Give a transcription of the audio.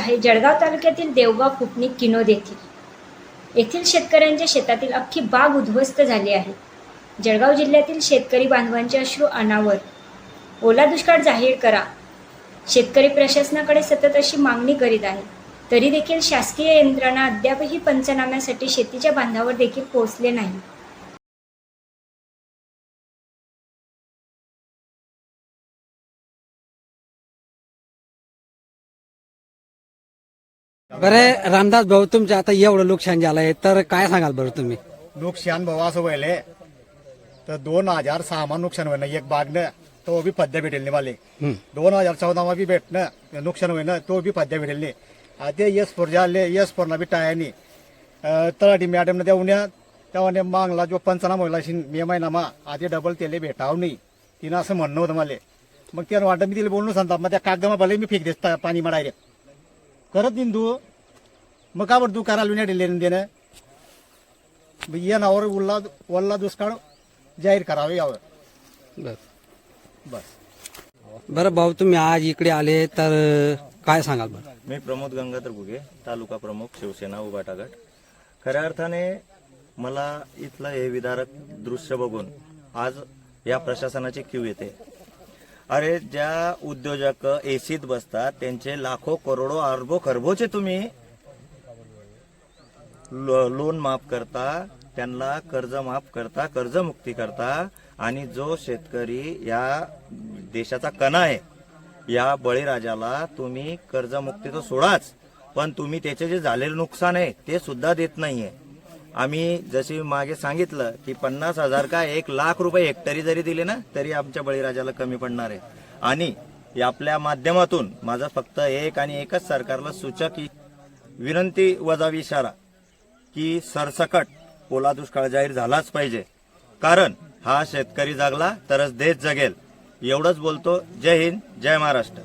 आहे. जळगाव तालुक्यातील देवगाव कुटणी किनोद येथील. येथील शेतकऱ्यांच्या शेतातील अख्खी बाग उद्ध्वस्त झाली आहे. जळगाव जिल्ह्यातील शेतकरी बांधवांचे अश्रू अनावर. ओला दुष्काळ जाहीर करा. शेतकरी प्रशासनाकडे सतत अशी मागणी करीत आहे. तरी देखील शासकीय यंत्रणा अद्यापही पंचनाम्यासाठी शेतीच्या बांधावर देखील पोहोचले नाही. बरं रामदास भाऊ तुमच्या आता एवढं नुकसान झालंय तर काय सांगाल बरं तुम्ही? नुकसान भाऊ असं व्हायले तर दोन हजार सहा मा नुकसान होईना एक बागनं तो बी पद्या भेटेल नाही माले. दोन हजार चौदा मा बी भेटणं नुकसान होईना तो बी पद्या भेटेल नाही आता यस फोर झाले यस फोरना बी टायानी तळाटी मॅडमनं उन्या तेव्हा मागला जो पंचनामा होईल अशी मे महिनामा आधी डबल तेले भेटाव नाही तिनं असं म्हणणं होतं मला. मग त्यानं वाटतं मी तिला बोलून सांगता मग त्या कागदामा भले मी फेक देत पाणी मा डायरेक्ट करत देईन तू मग का बरं तू करायला विना लेणं देणं येणावर उल्ला वल्ला दुष्काळ जाहीर करावे यावं। बरं। बस। बरं भाऊ तुम्ही आज इकडे आले तर काय सांगाल बरं? मी प्रमोद गंगाधर घुगे तालुका प्रमुख शिवसेना उभाटा गट खऱ्या अर्थाने मला इथलं हे विदारक दृश्य बघून आज या प्रशासनाची क्यू येते. अरे ज्या उद्योजक एसीत बसतात त्यांचे लाखो करोडो अर्बो खरबोचे तुम्ही लो- लोन माफ करता त्यांना कर्ज माफ करता कर्जमुक्ती करता आणि जो शेतकरी या देशाचा कणा आहे या बळीराजाला तुम्ही कर्जमुक्ती तर सोडाच. पण तुम्ही त्याचे जे झालेलं नुकसान आहे ते सुद्धा देत नाहीये. आम्ही जशी मागे सांगितलं की पन्नास हजार का एक लाख रुपये हेक्टरी जरी दिले ना तरी आमच्या बळीराजाला कमी पडणार आहे. आणि आपल्या माध्यमातून माझा फक्त एक आणि एकच सरकारला सूचक विनंती वजावी इशारा की सरसकट ओला दुष्काळ जाहीर झालाच पाहिजे. कारण हा शेतकरी जागला तरच देश जगेल. एवढंच बोलतो. जय हिंद जय महाराष्ट्र.